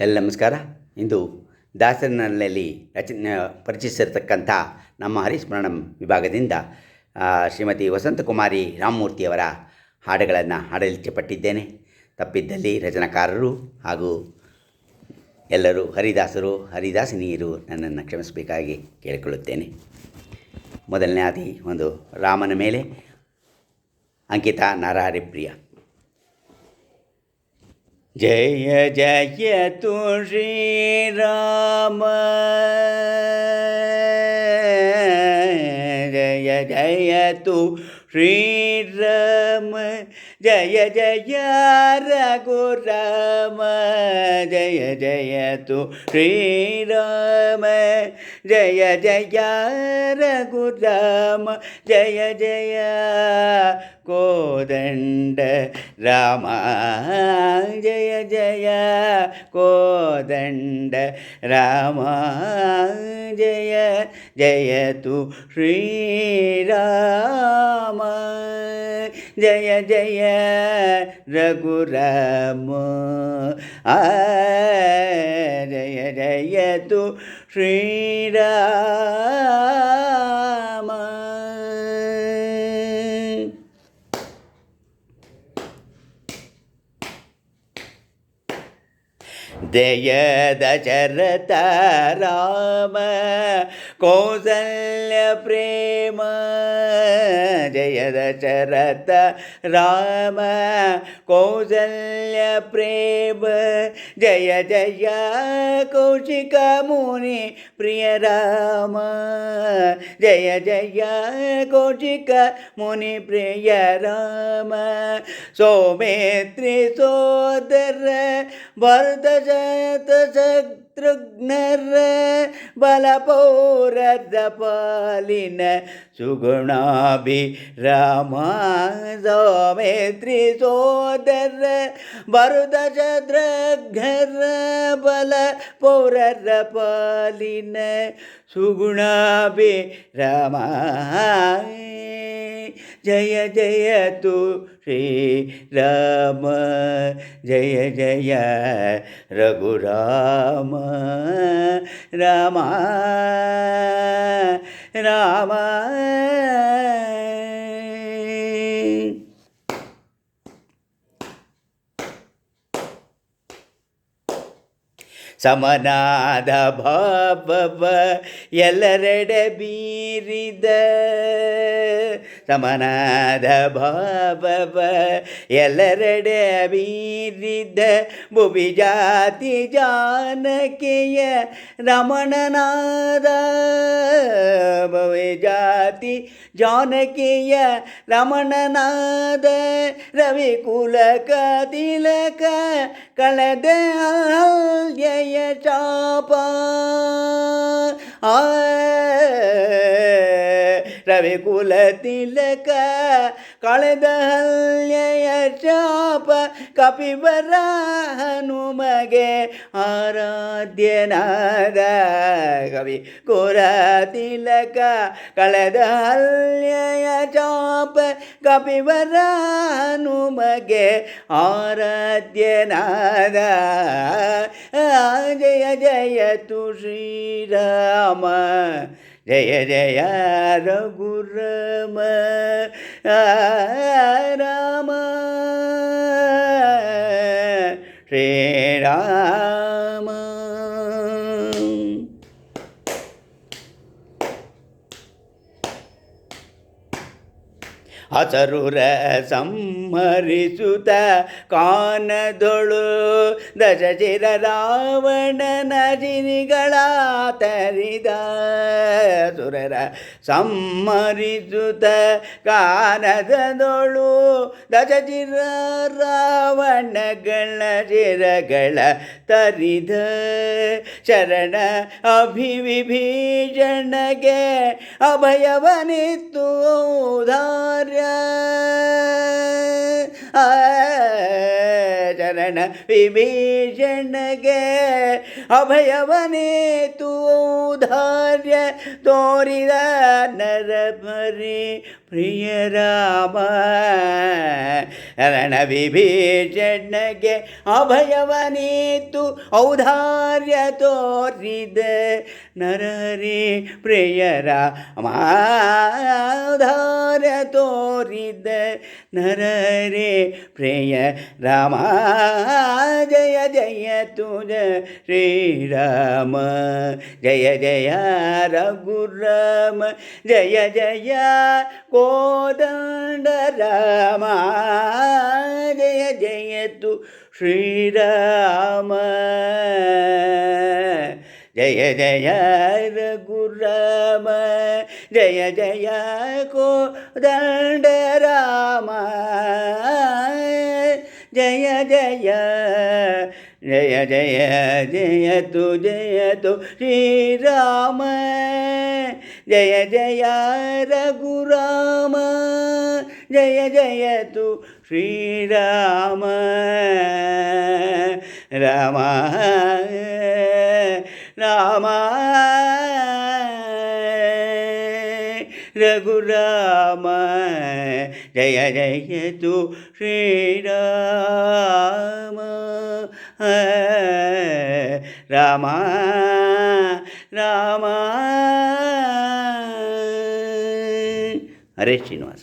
ಎಲ್ಲ ನಮಸ್ಕಾರ. ಇಂದು ದಾಸರನಲ್ಲಿ ರಚನೆ ಪರಿಚಯಿಸಿರ್ತಕ್ಕಂಥ ನಮ್ಮ ಹರಿಸ್ಮರಣಂ ವಿಭಾಗದಿಂದ ಶ್ರೀಮತಿ ವಸಂತಕುಮಾರಿ ರಾಮಮೂರ್ತಿಯವರ ಹಾಡುಗಳನ್ನು ಹಾಡಲಿಚ್ಛೆಪಟ್ಟಿದ್ದೇನೆ ತಪ್ಪಿದ್ದಲ್ಲಿ ರಚನಾಕಾರರು ಹಾಗೂ ಎಲ್ಲರೂ ಹರಿದಾಸರು, ಹರಿದಾಸಿನಿಯರು ನನ್ನನ್ನು ಕ್ಷಮಿಸಬೇಕಾಗಿ ಕೇಳಿಕೊಳ್ಳುತ್ತೇನೆ. ಮೊದಲನೇ ಆದಿ ಒಂದು ರಾಮನ ಮೇಲೆ. ಅಂಕಿತಾ ನರಹರಿಪ್ರಿಯ जय जय तु श्रीराम जय जय तु श्रीराम जय जय रघु राम जय जय तु श्रीराम രാമ ജയ ജയ രഘുരാമ. ജയ ജയ കോദണ്ഡ രാമ. ജയ ജയ കോദണ്ഡ രാമ. ജയ ജയതു ശ്രീരാമ. జయ జయ రఘురాము ఆ జయ జయతు శ్రీరా जय दशरथ राम कौशल प्रेम जय दशरथ राम कौशल प्रेम जय जय कौशिक मुनि प्रिय राम जय जय कौशिक मुनि प्रिय राम सोमेत्रि सोदर भरत वर्धजयत जग शत्रुघ्नर बलपौरदपालिन सुगुणाभि रामा सोमेत्रि सोदर भरुदशत्रुघ्नर बल पौरदपालिन सुगुणाभि रामा जय जय तु श्रीराम जय जय रघुराम രാമ രാമ. ಸಮನಾದ ಭಾವವ ಎಲ್ಲರೆಡೆ ಬೀರಿದ. ಸಮನಾದ ಭಾವವ ಎಲ್ಲರೆಡೆ ಬೀರಿದ. ಭುವಿ ಜಾತಿ ಜಾನಕಿಯ ರಮಣನಾದ. ಭುವಿ ಜಾತಿ ಜಾನಕಿಯ ರಮಣನಾದ. ರವಿ ಕುಲಕ ತಿಲಕ ಕಳೆದ ಜಯ ಚಾಪ ಆ ರವಿ ಕುಲ ತಿಲಕ ಕಳೆದ ಹಲ್ಯಯ ಶಾಪ ಕಪಿವರ ಹನುಮಗೆ ಆರಾಧ್ಯನಾದ ಕವಿ ಕುಲ ತಿಲಕ ಕಳೆದ ಹಲ್ಯಯ ಚಾಪ ಕಪಿವರ ಹನುಮಗೆ ಆರಾಧ್ಯನಾದ ಜಯ ಜಯ ತು ಶ್ರೀರಾಮ జయ జయ రఘురమ రామ శ్రీరామ ಹಸರುರ ಸಂಹರಿಸುತ್ತ ಕಾನದೊಳು ದಶಚಿರ ರಾವಣನ ಜಿನಿಗಳ ತರಿದ ಸುರರ ಸಂಹರಿಸುತ್ತ ಕಾನದೊಳು ದಶಚಿರ ರಾವಣಗಳ ಚಿರಗಳ ತರಿದ ಶರಣ ಅಭಿವಿಭೀಷಣಗೆ ಅಭಯವನಿತ್ತು ಔದಾರ್ಯ ಆ, ಶರಣ ವಿಭೀಷಣಗೆ ಅಭಯವನೇತು ಔದಾರ್ಯ ತೋರಿದ ನರಭರಿ ಪ್ರಿಯ ರಾಮ ರಣವಿಭೀಷಣಗೆ ಅಭಯವನೀತು, ಔದಾರ್ಯ ತೋರಿದ ನರರಿ ಪ್ರಿಯ ರಾಮ ಔದಾರ್ಯ ತೋರಿದ ನರರಿ ಪ್ರಿಯ ರಾಮ ಜಯ ಜಯ ತುಜ ಶ್ರೀರಾಮ, ಜಯ ಜಯ ರಘುರಾಮ, ಜಯ ಜಯ కోదండ రామ జయ జయతు శ్రీరామ జయ జయ రఘురామ జయ జయ కోదండ రామ జయ జయ जय जय जय तु जय तु, श्रीराम। जय जय रघुराम। जय जय तु, श्रीराम। राम राम। रघुराम। जय जय तु, श्रीराम। రామా రామా. హరే శ్రీనివాస్.